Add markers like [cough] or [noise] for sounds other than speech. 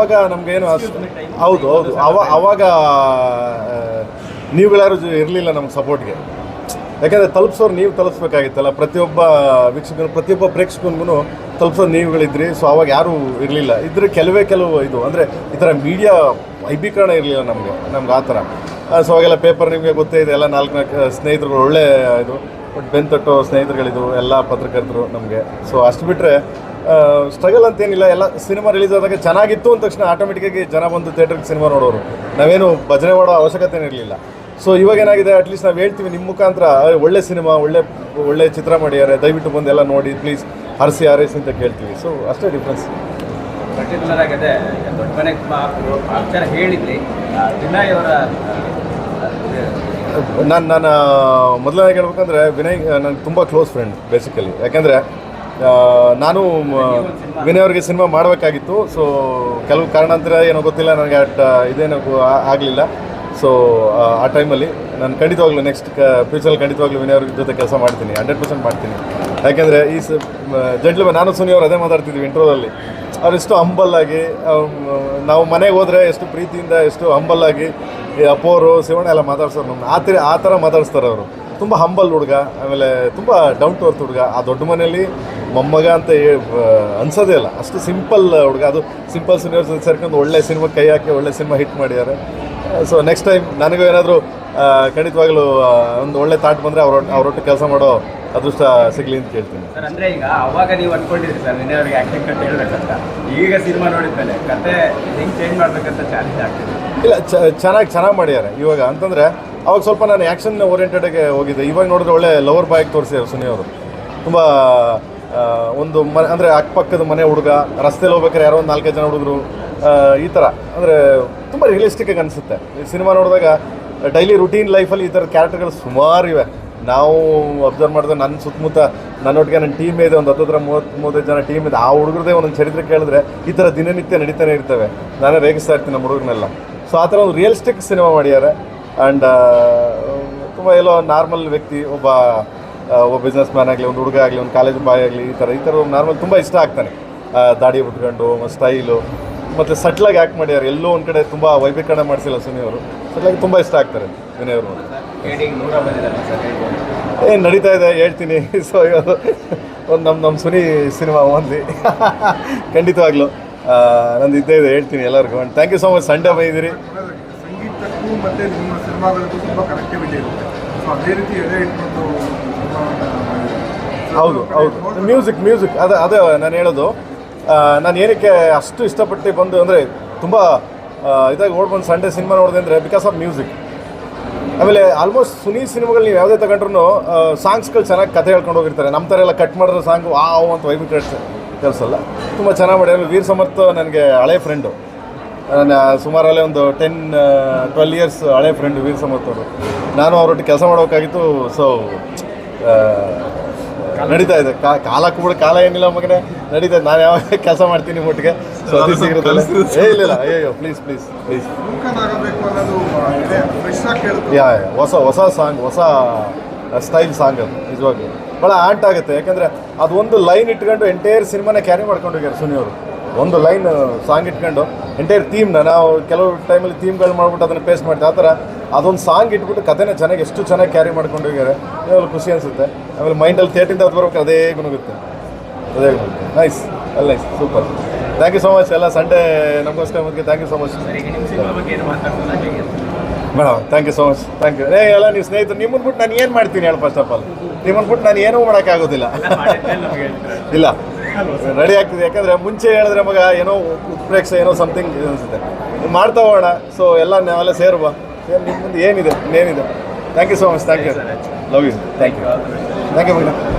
ಅವಾಗ ನಮಗೇನು ಹೌದು ಹೌದು. ಅವ ಅವಾಗ ನೀವು ನೀವುಗಳ್ಯಾರು ಇರಲಿಲ್ಲ ನಮ್ಗೆ ಸಪೋರ್ಟ್ಗೆ. ಯಾಕಂದರೆ ತಲುಪಿಸೋರು ನೀವು ತಲುಪಿಸ್ಬೇಕಾಗಿತ್ತಲ್ಲ. ಪ್ರತಿಯೊಬ್ಬ ವೀಕ್ಷಕರು ಪ್ರತಿಯೊಬ್ಬ ಪ್ರೇಕ್ಷಕನಿಗೂ ತಲುಪಿಸೋರು ನೀವುಗಳಿದ್ರಿ. ಸೊ ಅವಾಗ ಯಾರೂ ಇರಲಿಲ್ಲ. ಇದ್ರೆ ಕೆಲವೇ ಕೆಲವು ಇದು, ಅಂದರೆ ಈ ಥರ ಮೀಡಿಯಾ ವೈಭೀಕರಣ ಇರಲಿಲ್ಲ ನಮಗೆ, ನಮ್ಗೆ ಆ ಥರ. ಸೊ ಅವಾಗೆಲ್ಲ ಪೇಪರ್ ನಿಮಗೆ ಗೊತ್ತೇ ಇದೆ. ಎಲ್ಲ ನಾಲ್ಕು ನಾಲ್ಕು ಸ್ನೇಹಿತರುಗಳು, ಒಳ್ಳೆ ಇದು ಬಟ್ ಬೆನ್ ತಟ್ಟೋ ಎಲ್ಲ ಪತ್ರಕರ್ತರು ನಮಗೆ. ಸೊ ಅಷ್ಟು ಬಿಟ್ಟರೆ ಸ್ಟ್ರಗಲ್ ಅಂತೇನಿಲ್ಲ ಎಲ್ಲ ಸಿನಿಮಾ ರಿಲೀಸ್ ಆದಾಗ ಚೆನ್ನಾಗಿತ್ತು ಅಂದ ತಕ್ಷಣ ಆಟೋಮೆಟಿಕ್ಕಾಗಿ ಜನ ಬಂದು ಥಿಯೇಟ್ರಿಗೆ ಸಿನಿಮಾ ನೋಡೋರು. ನಾವೇನು ಭಜನೆ ಮಾಡೋ ಅವಶ್ಯಕತೆ ಇರಲಿಲ್ಲ. ಸೊ ಇವಾಗ ಏನಾಗಿದೆ ಅಟ್ಲೀಸ್ಟ್ ನಾವು ಹೇಳ್ತೀವಿ ನಿಮ್ಮ ಮುಖಾಂತರ "ಅಯ್ಯ್, ಒಳ್ಳೆ ಸಿನಿಮಾ ಒಳ್ಳೆ ಒಳ್ಳೆ ಚಿತ್ರ ಮಾಡಿದ್ದಾರೆ ದಯವಿಟ್ಟು ಬಂದು ಎಲ್ಲ ನೋಡಿ ಪ್ಲೀಸ್ ಹರಿಸಿ ಹಾರೈಸಿ ಅಂತ ಕೇಳ್ತೀವಿ. ಸೊ ಅಷ್ಟೇ ಡಿಫ್ರೆನ್ಸ್ ಪರ್ಟಿಕ್ಯುಲರ್ ಆಗಿದೆ ದೊಡ್ಡ ಅಕ್ಷರ ಹೇಳಿದ್ರಿ. ವಿನಯ್ ಅವರ ನಾನು ನಾನು ಮೊದಲನೇ ಹೇಳ್ಬೇಕಂದ್ರೆ ವಿನಯ್ ನನಗೆ ತುಂಬ ಕ್ಲೋಸ್ ಫ್ರೆಂಡ್ ಬೇಸಿಕಲಿ ಯಾಕೆಂದರೆ ನಾನು ವಿನಯವರಿಗೆ ವಿನಯ್ ಸಿನಿಮಾ ಮಾಡಬೇಕಾಗಿತ್ತು. ಸೊ ಕೆಲವು ಕಾರಣಾಂತರ ಏನೋ ಗೊತ್ತಿಲ್ಲ, ನನಗೆ ಅಟ್ ಇದೇನೋ ಆಗಲಿಲ್ಲ. ಸೊ ಆ ಟೈಮಲ್ಲಿ ನಾನು ಖಂಡಿತವಾಗ್ಲೂ ನೆಕ್ಸ್ಟ್ ಕ ಫ್ಯೂಚರಲ್ಲಿ ಖಂಡಿತವಾಗ್ಲೂ ವಿನಯ್ ಜೊತೆ ಕೆಲಸ ಮಾಡ್ತೀನಿ ಹಂಡ್ರೆಡ್ ಪರ್ಸೆಂಟ್ ಮಾಡ್ತೀನಿ. ಯಾಕೆಂದರೆ ಈ ಸ ಜಂಟ್ಲು ನಾನು, ಸುನಿ ಅವ್ರು ಅದೇ ಮಾತಾಡ್ತಿದ್ವಿ ಇಂಟ್ರೋದಲ್ಲಿ ಅವ್ರು ಎಷ್ಟು ಹಂಬಲ್ಲಾಗಿ ನಾವು ಮನೆಗೆ ಹೋದರೆ ಎಷ್ಟು ಪ್ರೀತಿಯಿಂದ, ಎಷ್ಟು ಹಂಬಲ್ಲಾಗಿ ಅಪ್ಪೋರು ಶಿವಣ್ಣ ಎಲ್ಲ ಮಾತಾಡ್ಸೋರು ನಮ್ಮ ಆ ಥರ ಆ ಥರ ಮಾತಾಡಿಸ್ತಾರೆ ಅವರು. ತುಂಬ ಹಂಬಲ್ ಹುಡುಗ ಆಮೇಲೆ ತುಂಬ ಡೌನ್ ಟು ಅರ್ತ್ ಹುಡುಗ. ಆ ದೊಡ್ಡ ಮನೆಯಲ್ಲಿ ಮೊಮ್ಮಗ ಅಂತ ಅನ್ಸೋದೇ ಇಲ್ಲ. ಅಷ್ಟು ಸಿಂಪಲ್ ಹುಡುಗ. ಅದು ಸಿಂಪಲ್ ಸಿನಿಮಾ ಸೇರ್ಕೊಂಡು ಒಳ್ಳೆ ಸಿನಿಮಾ ಕೈ ಹಾಕಿ ಒಳ್ಳೆ ಸಿನಿಮಾ ಹಿಟ್ ಮಾಡಿದ್ದಾರೆ ಸೊ ನೆಕ್ಸ್ಟ್ ಟೈಮ್ ನನಗೂ ಏನಾದರೂ ಖಂಡಿತವಾಗಲೂ ಒಂದು ಒಳ್ಳೆ ಥಾಟ್ ಬಂದರೆ ಅವ್ರ ಅವರೊಟ್ಟು ಕೆಲಸ ಮಾಡೋ ಅದೃಷ್ಟ ಸಿಗಲಿ ಅಂತ ಕೇಳ್ತೀನಿ. ಸರ್ ಅಂದ್ರೆ ಈಗ ಅವಾಗ ನೀವು ಸರ್ ನಿನ್ನೆ ಅವರಿಗೆ ಆಕ್ಟಿಂಗ್ ಕಟ್ ಹೇಳ್ಬೇಕಂತ. ಈಗ ಸಿನಿಮಾ ನೋಡಿದ್ಮೇಲೆ ಕತೆ ಹೆಂಗೆ ಚೇಂಜ್ ಮಾಡಬೇಕಂತ ಚಾಲೆಂಜ್ ಆಗ್ತಿದೆ? ಇಲ್ಲ ಚೆನ್ನಾಗಿ ಚೆನ್ನಾಗಿ ಮಾಡ್ಯಾರೆ ಇವಾಗ ಅಂತಂದರೆ ಅವಾಗ ಸ್ವಲ್ಪ ನಾನು ಆ್ಯಕ್ಷನ್ ಓರಿಯೆಂಟೆಡ್ಗೆ ಹೋಗಿದ್ದೆ. ಇವಾಗ ನೋಡಿದ್ರೆ ಒಳ್ಳೆ ಲವರ್ ಬಾಯ್ಗೆ ತೋರಿಸಿದ್ರು ಸುನಿ ಅವರು. ತುಂಬ ಒಂದು ಮನೆ ಅಂದರೆ ಅಕ್ಕಪಕ್ಕದ ಮನೆ ಹುಡುಗ, ರಸ್ತೆಲಿ ಹೋಗ್ಬೇಕಾದ್ರೆ ಯಾರೋ ಒಂದು ನಾಲ್ಕೈದು ಜನ ಹುಡುಗರು ಈ ಥರ ಅಂದರೆ ತುಂಬ ರಿಯಲಿಸ್ಟಿಕ್ಕಾಗಿ ಅನಿಸುತ್ತೆ. ಈ ಸಿನಿಮಾ ನೋಡಿದಾಗ ಡೈಲಿ ರುಟೀನ್ ಲೈಫಲ್ಲಿ ಈ ಥರದ ಕ್ಯಾರೆಕ್ಟರ್ಗಳು ಸುಮಾರು ಇವೆ. ನಾವು ಅಬ್ಸರ್ವ್ ಮಾಡಿದ್ರೆ ನನ್ನ ಸುತ್ತಮುತ್ತ ನನ್ನೊಟ್ಟಿಗೆ ನನ್ನ ಟೀಮ್ ಇದೆ, ಒಂದು ಹತ್ತತ್ರ ಮೂವತ್ತು, ಮೂವತ್ತೈದು ಜನ ಟೀಮ್ ಇದೆ. ಆ ಹುಡುಗರದೇ ಒಂದೊಂದು ಚರಿತ್ರೆ ಕೇಳಿದ್ರೆ ಈ ಥರ ದಿನನಿತ್ಯ ನಡೀತಾನೆ ಇರ್ತವೆ. ನಾನೇ ರೇಗಿಸ್ತಾ ಇರ್ತೀನಿ ನಮ್ಮ ಹುಡುಗರನ್ನೆಲ್ಲ. ಸೊ ಆ ಥರ ಒಂದು ರಿಯಲಿಸ್ಟಿಕ್ ಸಿನಿಮಾ ಮಾಡ್ಯಾರೆ ಆ್ಯಂಡ್ ತುಂಬ ಎಲ್ಲೋ ನಾರ್ಮಲ್ ವ್ಯಕ್ತಿ, ಒಬ್ಬ ಒಬ್ಬ ಬಿಸ್ನೆಸ್ ಮ್ಯಾನ್ ಆಗಲಿ, ಒಂದು ಹುಡುಗ ಆಗಲಿ, ಒಂದು ಕಾಲೇಜ್ ಬಾಯ್ ಆಗಲಿ, ಈ ಥರ ಈ ಥರ ನಾರ್ಮಲ್ ತುಂಬ ಇಷ್ಟ ಆಗ್ತಾನೆ. ದಾಡಿ ಬಿಟ್ಕೊಂಡು ಸ್ಟೈಲು ಮತ್ತು ಸಟ್ಲಾಗಿ ಆ್ಯಕ್ಟ್ ಮಾಡ್ಯಾರು. ಎಲ್ಲೋ ಒಂದು ಕಡೆ ತುಂಬ ವೈಭೀಕರಣ ಮಾಡಿಸಿಲ್ಲ ಸುನಿ ಅವರು ಸಟ್ಲಾಗಿ ತುಂಬ ಇಷ್ಟ ಆಗ್ತಾರೆ ವಿನಯ್ ಅವರು ಕೇಡಿಗೆ ನೂರ ಬಂದಿದ್ದಾರೆ ಸರ್ ಹೇಳ್ಬೋದು ಏನು ನಡೀತಾ ಇದೆ? ಹೇಳ್ತೀನಿ. ಸೊ ಒಂದು ನಮ್ಮ ನಮ್ಮ ಸುನಿ ಸಿನಿಮಾ ಓನ್ಲಿ. [laughs] ಖಂಡಿತವಾಗ್ಲೂ. ನಂದು ಇದ್ದೇ ಇದೆ. ಹೇಳ್ತೀನಿ ಎಲ್ಲರಿಗೂ. Thank you so much Sunday ಬಂದಿದ್ದೀರಿ. ಸಂಗೀತಕ್ಕೂ ಮತ್ತೆ ನಿಮ್ಮ ಸಿನಿಮಾಗಳಿಗೂ ತುಂಬ ಕನೆಕ್ಟಿವಿಟಿ ಇರುತ್ತೆ ಸೊ ಅದೇ ರೀತಿ ಎದೆ ಇಟ್ಕೊಂಡು ಹೌದು ಹೌದು. ಮ್ಯೂಸಿಕ್ ಮ್ಯೂಸಿಕ್ ಅದೇ ಅದೇ ನಾನು ಹೇಳೋದು. ನಾನು ಏನಕ್ಕೆ ಅಷ್ಟು ಇಷ್ಟಪಟ್ಟು ಬಂದು ಅಂದರೆ ತುಂಬ ಇದಾಗಿ ಓಡ್ಬಂದು ಸಂಡೇ ಸಿನಿಮಾ ನೋಡಿದೆ ಅಂದರೆ ಬಿಕಾಸ್ ಆಫ್ ಮ್ಯೂಸಿಕ್ ಆಮೇಲೆ ಆಲ್ಮೋಸ್ಟ್ ಸುನಿ ಸಿನಿಮಾಗಳು ನೀವು ಯಾವುದೇ ತಗೊಂಡ್ರು ಸಾಂಗ್ಸ್ಗಳು ಚೆನ್ನಾಗಿ ಕತೆ ಹೇಳ್ಕೊಂಡು ಹೋಗಿರ್ತಾರೆ. ನಮ್ಮ ಥರ ಎಲ್ಲ ಕಟ್ ಮಾಡಿದ್ರೆ ಸಾಂಗು ಆ ಅಂತ ವೈಬಿ ಕೆಲಸಲ್ಲ ತುಂಬ ಚೆನ್ನಾಗಿ ಮಾಡಿ ಆಮೇಲೆ ವೀರ್ ಸಮರ್ಥ ನನಗೆ ಹಳೆ ಫ್ರೆಂಡು ಸುಮಾರಲ್ಲೇ ಒಂದು ಟೆನ್ ಟ್ವೆಲ್ ಇಯರ್ಸ್ ಹಳೆ ಫ್ರೆಂಡ್ ವೀರ್ ಸಮತ್ ಅವರು ನಾನು ಅವರೊಟ್ಟಿಗೆ ಕೆಲಸ ಮಾಡಬೇಕಾಗಿತ್ತು ಸೊ ನಡೀತಾ ಇದೆ. ಕಾ- ಕಾಲ ಕೂಡ ಕಾಲ ಏನಿಲ್ಲ ಮಗನೇ ನಡೀತಾ ಇದೆ. ನಾನು ಯಾವಾಗ [laughs] ಕೆಲಸ ಮಾಡ್ತೀನಿ ನಿಮ್ಮ ಒಟ್ಟಿಗೆ. ಸೊ ಅದು ಸಿಗುತ್ತೆ ಏ ಇಲ್ಲ ಇಲ್ಲ. ಅಯ್ಯೋ ಪ್ಲೀಸ್ ಪ್ಲೀಸ್ ಪ್ಲೀಸ್ ಯಾ, ಹೊಸ ಹೊಸ ಸಾಂಗ್ ಹೊಸ ಸ್ಟೈಲ್ ಸಾಂಗ್ ಅದು ನಿಜವಾಗ್ಲೂ. ಭಾಳ ಆಂಟ್ ಆಗುತ್ತೆ. ಯಾಕಂದರೆ ಅದು ಒಂದು ಲೈನ್ ಇಟ್ಕೊಂಡು ಎಂಟೈರ್ ಸಿನಿಮಾನೇ ಕ್ಯಾರಿ ಮಾಡ್ಕೊಂಡು ಹೋಗ್ಯಾರ ಸುನಿ ಅವರು ಒಂದು ಲೈನ್ ಸಾಂಗ್ ಇಟ್ಕೊಂಡು ಎಂಟೈರ್ ಥೀಮ್ನ ನಾವು ಕೆಲವು ಟೈಮಲ್ಲಿ ಥೀಮ್ಗಳು ಮಾಡ್ಬಿಟ್ಟು ಅದನ್ನು ಪೇಸ್ಟ್ ಮಾಡ್ತೀವಿ. ಆ ಥರ ಅದೊಂದು ಸಾಂಗ್ ಇಟ್ಬಿಟ್ಟು ಕಥೆನ ಚೆನ್ನಾಗಿ ಎಷ್ಟು ಚೆನ್ನಾಗಿ ಕ್ಯಾರಿ ಮಾಡ್ಕೊಂಡು ಇವಾಗ ಖುಷಿ ಅನಿಸುತ್ತೆ. ಆಮೇಲೆ ಮೈಂಡಲ್ಲಿ ಥಿಯೇಟ್ರಿಂದ ಅದು ಬರ್ಬೇಕು ಅದೇ ಗುಣಗುತ್ತೆ ಅದೇ ಗುಣಗುತ್ತೆ ನೈಸ್ ಅಲ್ಲ nice super thank you so much ಎಲ್ಲ ಸಂಡೇ ನಮಗೋಸ್ಕರ ಮತ್ತೆ thank you so much madam thank you so much thank you ಏ ಎಲ್ಲ ನೀವು ಸ್ನೇಹಿತರು ನಿಮ್ಮನ್ನು ಬಿಟ್ಟು ನಾನು ಏನು ಮಾಡ್ತೀನಿ ಹೇಳಿ ಫಸ್ಟ್ ಆಫ್ ಆಲ್ ನಿಮ್ಮನ್ನು ಬಿಟ್ಟು ನಾನು ಏನೂ ಮಾಡೋಕ್ಕಾಗೋದಿಲ್ಲ. ಇಲ್ಲ. ರೆಡಿ ಆಗ್ತಿದೆ. ಯಾಕಂದರೆ ಮುಂಚೆ ಹೇಳಿದ್ರೆ ಮಗ ಏನೋ ಉತ್ಪ್ರೇಕ್ಷ ಏನೋ ಸಮಥಿಂಗ್ ಅನಿಸುತ್ತೆ. ಮಾಡ್ತಾ ಹೋಗೋಣ. ಸೊ ಎಲ್ಲ ನಾವೆಲ್ಲ ಸೇರುವ. ಏನಿದೆ? ನಿಮ್ಮ ಮುಂದೆ ಏನಿದೆ ಇನ್ನೇನಿದೆ thank you so much thank you love you thank you thank you ಮಗ